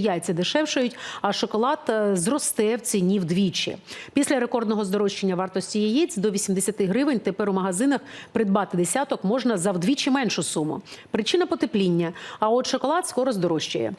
Яйця дешевшають, а шоколад е, зросте в ціні вдвічі. Після рекордного здорожчання вартості яєць до 80 гривень тепер у магазинах придбати десяток можна за вдвічі меншу суму. Причина потепління. А от шоколад скоро здорожчає.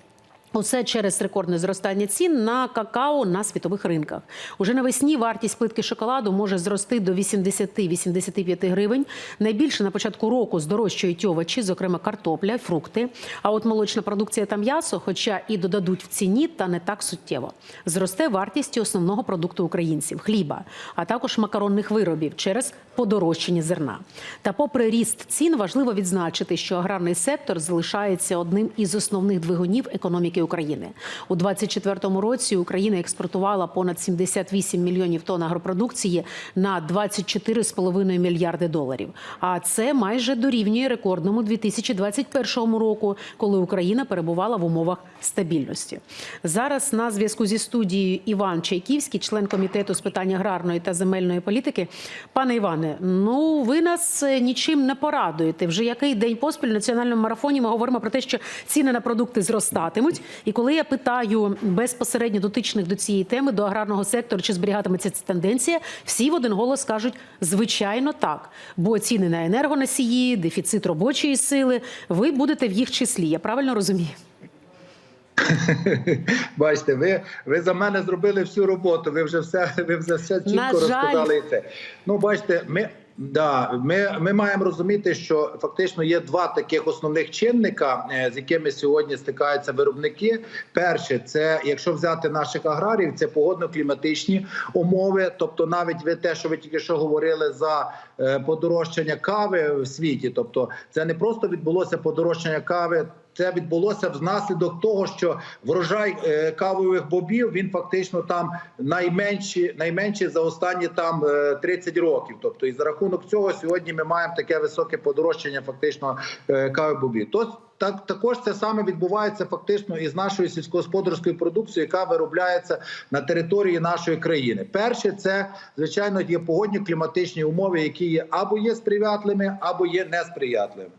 Усе через рекордне зростання цін на какао на світових ринках. Уже навесні вартість плитки шоколаду може зрости до 80-85 гривень. Найбільше на початку року здорожчують овочі, зокрема картопля, фрукти. А от молочна продукція та м'ясо, хоча і додадуть в ціні, та не так суттєво. Зросте вартість основного продукту українців хліба, а також макаронних виробів через подорожчання зерна. Та попри ріст цін, важливо відзначити, що аграрний сектор залишається одним із основних двигунів економіки України. У 2024 році Україна експортувала понад 78 мільйонів тонн агропродукції на 24,5 мільярди доларів. А це майже дорівнює рекордному 2021 року, коли Україна перебувала в умовах стабільності. Зараз на зв'язку зі студією Іван Чайківський, член комітету з питань аграрної та земельної політики. Пане Іване, ну ви нас е, нічим не порадуєте. Вже який день поспіль в національному марафоні ми говоримо про те, що ціни на продукти зростатимуть. І коли я питаю безпосередньо дотичних до цієї теми, до аграрного сектору, чи зберігатиметься ця тенденція, всі в один голос кажуть, звичайно, так. Бо ціни на енергоносії, дефіцит робочої сили, ви будете в їх числі. Я правильно розумію? Бачите, ви, ви за мене зробили всю роботу. Ви вже все, ви вже все чітко розказали. Це ну бачите, ми. Да, ми, ми маємо розуміти, що фактично є два таких основних чинника, е, з якими сьогодні стикаються виробники. Перше, це якщо взяти наших аграріїв, це погодно-кліматичні умови. Тобто, навіть ви те, що ви тільки що говорили за е, подорожчання кави в світі, тобто це не просто відбулося подорожчання кави. Це відбулося внаслідок того, що врожай е, кавових бобів він фактично там найменші, найменші за останні там е, 30 років. Тобто, і за рахунок цього сьогодні ми маємо таке високе подорожчання фактично е, кави бобів. То так також це саме відбувається фактично із нашою сільськогосподарською продукцією, яка виробляється на території нашої країни. Перше, це звичайно є погодні кліматичні умови, які є або є сприятливими, або є несприятливими.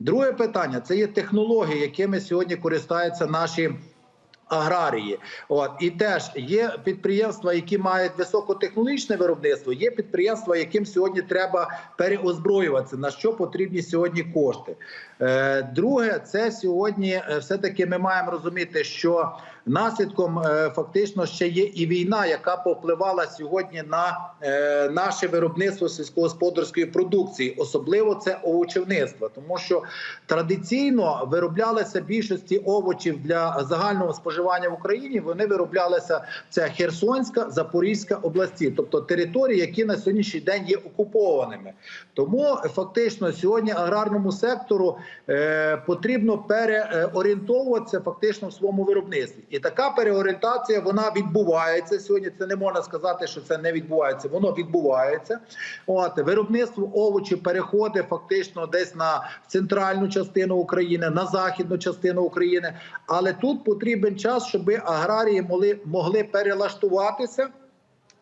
Друге питання це є технології, якими сьогодні користаються наші. Аграрії, от і теж є підприємства, які мають високотехнологічне виробництво. Є підприємства, яким сьогодні треба переозброюватися. На що потрібні сьогодні кошти? Е, друге, це сьогодні е, все таки ми маємо розуміти, що наслідком е, фактично ще є і війна, яка повпливала сьогодні на е, наше виробництво сільськогосподарської продукції, особливо це овочівництво, тому що традиційно вироблялися більшості овочів для загального споживання в Україні. Вони вироблялися це Херсонська, Запорізька області, тобто території, які на сьогоднішній день є окупованими. Тому фактично сьогодні аграрному сектору е, потрібно переорієнтовуватися фактично в своєму виробництві, і така переорієнтація вона відбувається сьогодні. Це не можна сказати, що це не відбувається. Воно відбувається. От виробництво овочів переходить фактично десь на центральну частину України, на західну частину України. Але тут потрібен час, щоб аграрії могли, могли перелаштуватися.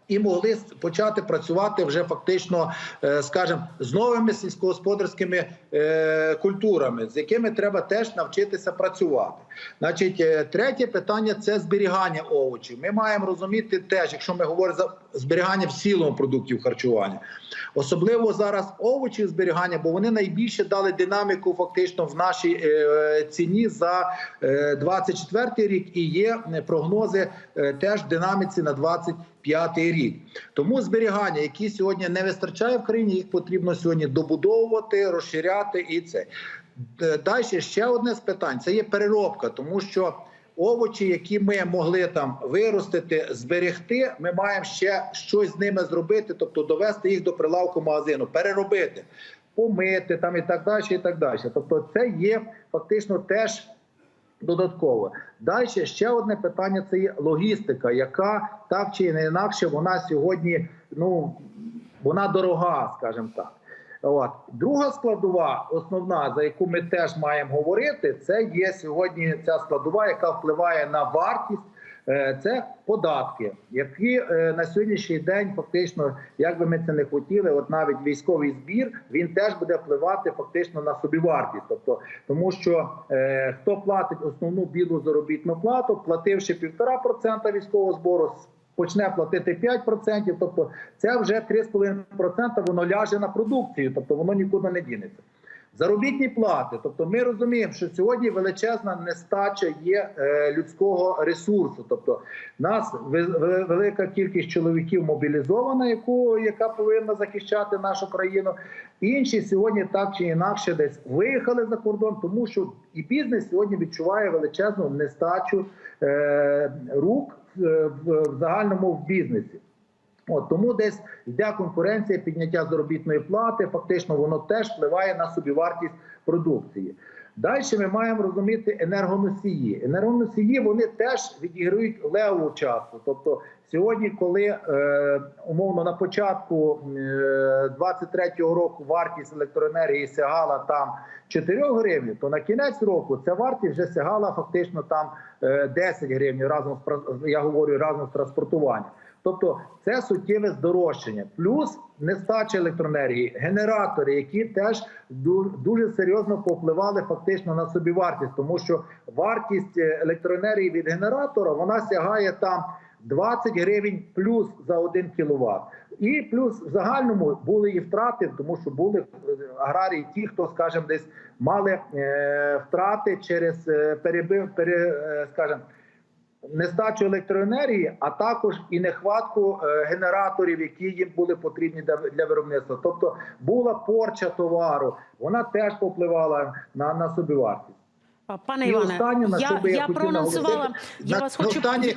І могли почати працювати вже фактично, е, скажімо, з новими сільськогосподарськими е, культурами, з якими треба теж навчитися працювати. Значить, е, третє питання це зберігання овочів. Ми маємо розуміти теж, якщо ми говоримо за зберігання в цілому продуктів харчування, особливо зараз овочів зберігання, бо вони найбільше дали динаміку фактично в нашій е, ціні за е, 24 рік, і є прогнози е, теж динаміці на 20 п'ятий рік. Тому зберігання, які сьогодні не вистачає в країні, їх потрібно сьогодні добудовувати, розширяти і це. Далі ще одне з питань: це є переробка, тому що овочі, які ми могли там виростити, зберегти, ми маємо ще щось з ними зробити, тобто довести їх до прилавку магазину, переробити, помити там і так далі. І так далі. Тобто, це є фактично теж. Додатково далі ще одне питання: це є логістика, яка так чи не інакше вона сьогодні ну вона дорога, скажімо так. От друга складова, основна, за яку ми теж маємо говорити, це є сьогодні ця складова, яка впливає на вартість Е, Це податки, які е, на сьогоднішній день фактично, як би ми це не хотіли, от навіть військовий збір він теж буде впливати фактично на собівартість. Тобто, тому що е, хто платить основну білу заробітну плату, плативши півтора процента військового збору, почне платити 5%, тобто це вже 3,5% воно ляже на продукцію, тобто воно нікуди не дінеться. Заробітні плати, тобто ми розуміємо, що сьогодні величезна нестача є е, людського ресурсу. Тобто, нас ве- ве- велика кількість чоловіків мобілізована, яку яка повинна захищати нашу країну. Інші сьогодні так чи інакше десь виїхали за кордон, тому що і бізнес сьогодні відчуває величезну нестачу е, рук в, в загальному в бізнесі. От тому десь йде конкуренція, підняття заробітної плати. Фактично, воно теж впливає на собівартість продукції. Далі ми маємо розуміти енергоносії. Енергоносії вони теж відіграють леву часу. Тобто, сьогодні, коли е, умовно на початку е, 23-го року вартість електроенергії сягала там 4 гривень, то на кінець року ця вартість вже сягала фактично там е, 10 гривень разом з я говорю разом з транспортуванням. Тобто це суттєве здорожчання, плюс нестача електроенергії, генератори, які теж дуже серйозно повпливали фактично на собівартість, тому що вартість е, електроенергії від генератора вона сягає там 20 гривень плюс за 1 кіловат. І плюс в загальному були і втрати, тому що були аграрії, ті, хто, скажімо, десь мали е, втрати через е, перебив, пере, е, скажімо, нестачу електроенергії, а також і нехватку генераторів, які їм були потрібні для, виробництва. Тобто була порча товару, вона теж попливала на, на собівартість. Пане Іване, я, я я проанонсувала. Я вас хочу останнє,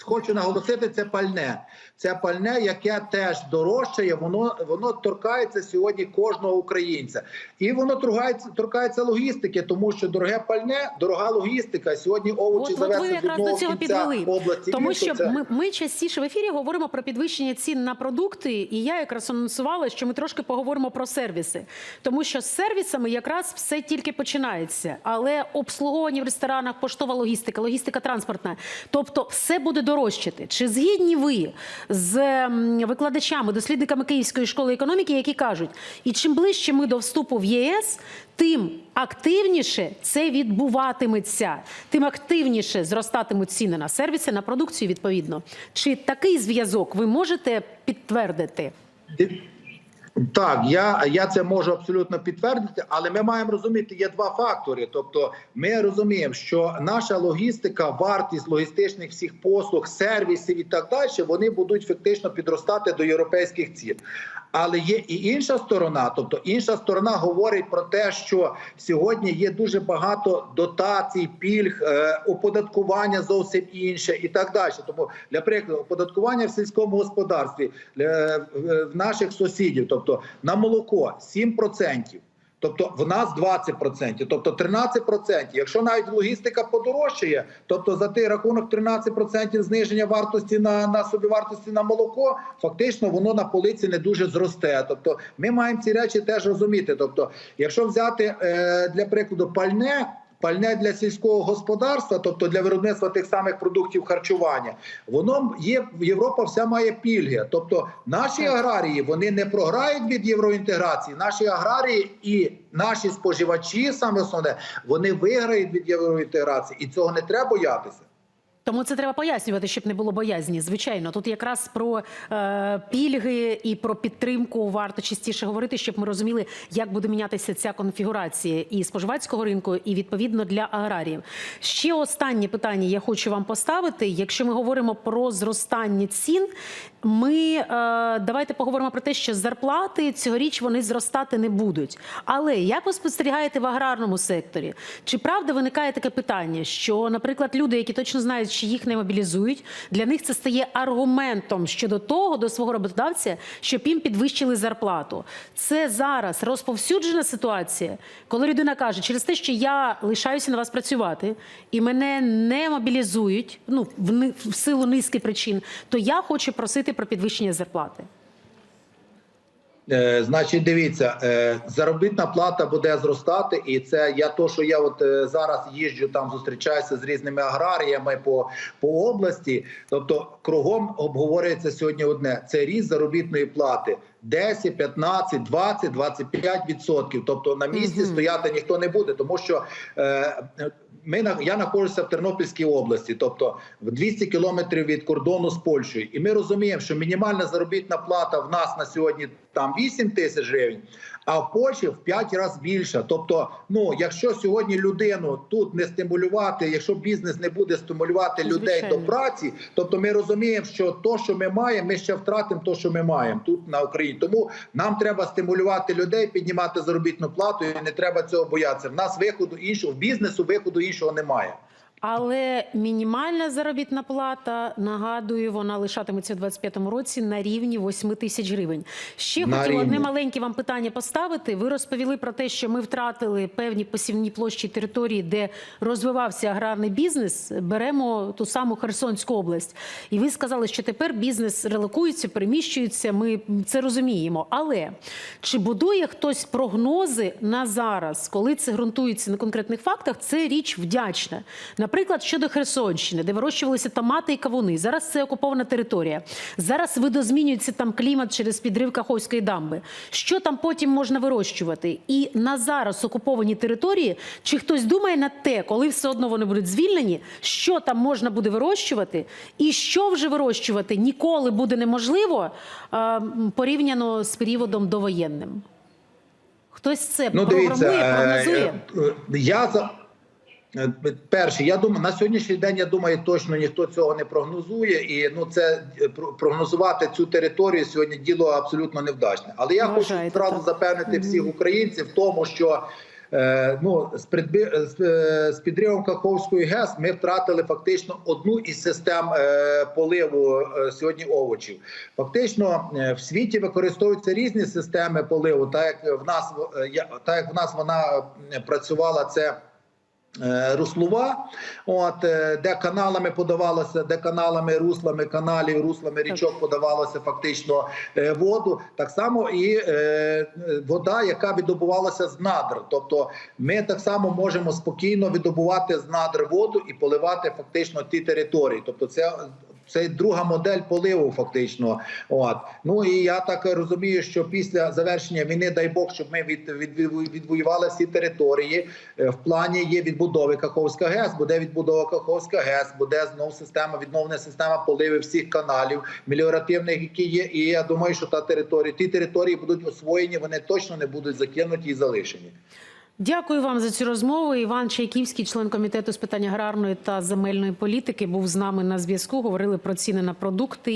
хочу наголосити, це пальне. Це пальне, яке теж дорожчає, воно воно торкається сьогодні кожного українця, і воно торкається, торкається логістики, тому що дороге пальне, дорога логістика. Сьогодні овочі завезли з одного до цього кінця підвели. області. Тому що Це- ми, ми частіше в ефірі говоримо про підвищення цін на продукти, і я якраз анонсувала, що ми трошки поговоримо про сервіси. Тому що з сервісами якраз все тільки починається. Але обслуговування в ресторанах, поштова логістика, логістика транспортна, тобто все буде дорожчати. Чи згідні ви з викладачами, дослідниками Київської школи економіки, які кажуть, і чим ближче ми до вступу в ЄС, тим активніше це відбуватиметься, тим активніше зростатимуть ціни на сервіси, на продукцію відповідно. Чи такий зв'язок ви можете підтвердити? Так, я, я це можу абсолютно підтвердити, але ми маємо розуміти, є два фактори. Тобто, ми розуміємо, що наша логістика, вартість логістичних всіх послуг, сервісів і так далі, вони будуть фактично підростати до європейських цін. Але є і інша сторона, тобто інша сторона говорить про те, що сьогодні є дуже багато дотацій, пільг, е, оподаткування зовсім інше і так далі. Тому, для прикладу, оподаткування в сільському господарстві е, в- в наших сусідів, тобто на молоко 7%. Тобто в нас 20%, тобто 13%. Якщо навіть логістика подорожчає, тобто за той рахунок 13% зниження вартості на, на собівартості на молоко, фактично воно на полиці не дуже зросте. Тобто ми маємо ці речі теж розуміти. Тобто, якщо взяти е, для прикладу пальне. Пальне для сільського господарства, тобто для виробництва тих самих продуктів харчування, воно є Європа вся має пільги. Тобто наші аграрії вони не програють від євроінтеграції. Наші аграрії і наші споживачі, саме основне, вони виграють від євроінтеграції, і цього не треба боятися. Тому це треба пояснювати, щоб не було боязні. Звичайно, тут якраз про е, пільги і про підтримку варто частіше говорити, щоб ми розуміли, як буде мінятися ця конфігурація і споживацького ринку, і відповідно для аграріїв. Ще останнє питання я хочу вам поставити. Якщо ми говоримо про зростання цін, ми е, давайте поговоримо про те, що зарплати цьогоріч вони зростати не будуть. Але як ви спостерігаєте в аграрному секторі? Чи правда виникає таке питання, що, наприклад, люди, які точно знають, що їх не мобілізують, для них це стає аргументом щодо того, до свого роботодавця, щоб їм підвищили зарплату? Це зараз розповсюджена ситуація, коли людина каже, через те, що я лишаюся на вас працювати, і мене не мобілізують, ну в силу низки причин, то я хочу просити про підвищення зарплати. Е, значить, дивіться, е, заробітна плата буде зростати, і це я то, що я от е, зараз їжджу там, зустрічаюся з різними аграріями по, по області. Тобто, кругом обговорюється сьогодні одне: це ріст заробітної плати. 10, 15, 20, 25 відсотків. Тобто на місці Мгм. стояти ніхто не буде, тому що е, ми на- я знаходжуся в Тернопільській області, тобто в 200 кілометрів від кордону з Польщею, і ми розуміємо, що мінімальна заробітна плата в нас на сьогодні там 8 тисяч гривень, а в Польщі в 5 разів більша. Тобто, ну якщо сьогодні людину тут не стимулювати, якщо бізнес не буде стимулювати людей Звичайно. до праці, тобто ми розуміємо, що то, що ми маємо, ми ще втратимо то, що ми маємо тут на Україні. Тому нам треба стимулювати людей, піднімати заробітну плату, і не треба цього боятися. В нас виходу іншого в бізнесу, виходу іншого немає. Але мінімальна заробітна плата, нагадую, вона лишатиметься у 2025 році на рівні 8 тисяч гривень. Ще На хотіла одне маленьке вам питання поставити. Ви розповіли про те, що ми втратили певні посівні площі території, де розвивався аграрний бізнес. Беремо ту саму Херсонську область. І ви сказали, що тепер бізнес релокується, переміщується. Ми це розуміємо. Але чи будує хтось прогнози на зараз, коли це ґрунтується на конкретних фактах? Це річ вдячна. Наприклад, щодо Херсонщини, де вирощувалися томати і кавуни. Зараз це окупована територія. Зараз видозмінюється там клімат через підрив Каховської дамби. Що там потім можна вирощувати? І на зараз окуповані території, чи хтось думає на те, коли все одно вони будуть звільнені, що там можна буде вирощувати, і що вже вирощувати ніколи буде неможливо е, порівняно з періодом довоєнним? Хтось це Ну, дивіться, програмує, е, прогнозує? я перше, я думаю, на сьогоднішній день я думаю, точно ніхто цього не прогнозує, і ну це е, прогнозувати цю територію сьогодні діло абсолютно невдачне. Але я Вважаєте, хочу так? запевнити всіх українців в тому, що. е, Ну, з предби- з, е, з підривом Каховської ГЕС ми втратили фактично одну із систем е, поливу е, сьогодні овочів. Фактично е, в світі використовуються різні системи поливу. Так як в нас е, так як в нас вона е, працювала, це. Е, Руслова, от е, де каналами подавалося, де каналами, руслами каналів, руслами річок подавалося фактично е, воду. Так само і е, вода, яка видобувалася з надр. Тобто, ми так само можемо спокійно видобувати з надр воду і поливати фактично ті території. Тобто, це це друга модель поливу, фактично. От ну і я так розумію, що після завершення війни, дай Бог, щоб ми від, від, відвоювали всі території. Е, В плані є відбудови Каховська ГЕС, буде відбудова Каховська ГЕС, буде знов система відновлена система поливу всіх каналів меліоративних, які є. І я думаю, що та територія, ті території будуть освоєні, вони точно не будуть закинуті і залишені. Дякую вам за цю розмову. Іван Чайківський, член комітету з питань аграрної та земельної політики, був з нами на зв'язку. Говорили про ціни на продукти.